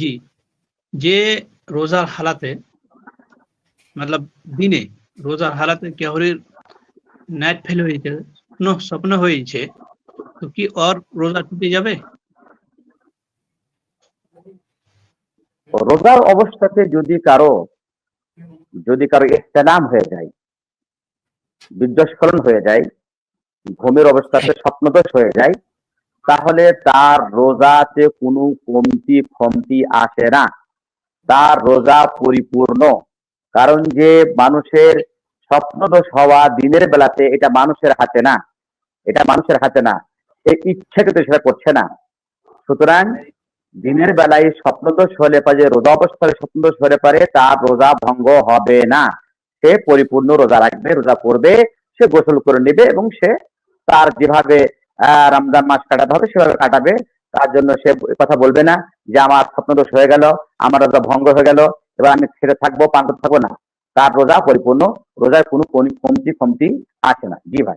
জি, যে রোজার হালাতে, মতলব দিনে রোজার হালাতে কেহরির নাইট ফেল হয়েছে স্বপ্ন স্বপ্ন হয়েছে, তো কি ওর রোজা ছুটে যাবে? রোজার অবস্থাতে যদি কারও যদি কারও ইহতেনাম হয়ে যায় বীর্যস্খলন হয়ে যায়, ঘুমের অবস্থাতে স্বপ্নদোষ হয়ে যায় তাহলে তার রোজাতে কোনো কমতি ফমতি আসে না। তার রোজা পরিপূর্ণ। কারণ যে মানুষের স্বপ্নদোষ হওয়া দিনের বেলাতে এটা মানুষের হাতে না। এটা মানুষের হাতে না। সে ইচ্ছাকৃত সেটা করছে না। সুতরাং দিনের বেলায় স্বপ্নদোষ হলে পারে, রোজা অবস্থায় স্বপ্নদোষ হলে পারে, তার রোজা ভঙ্গ হবে না। সে পরিপূর্ণ রোজা রাখবে, রোজা করবে, সে গোসল করে নেবে এবং সে তার যেভাবে রমজান মাস কাটাতে হবে, সেভাবে কাটাবে। তার জন্য সে কথা বলবে না যে, আমার স্বপ্নদোষ হয়ে গেল, আমার রোজা ভঙ্গ হয়ে গেল, এবার আমি ছেড়ে থাকব, পান্ত থাকব না। তার রোজা পরিপূর্ণ, রোজায় কোনো কমতি কমতি আসে না। জি ভাই।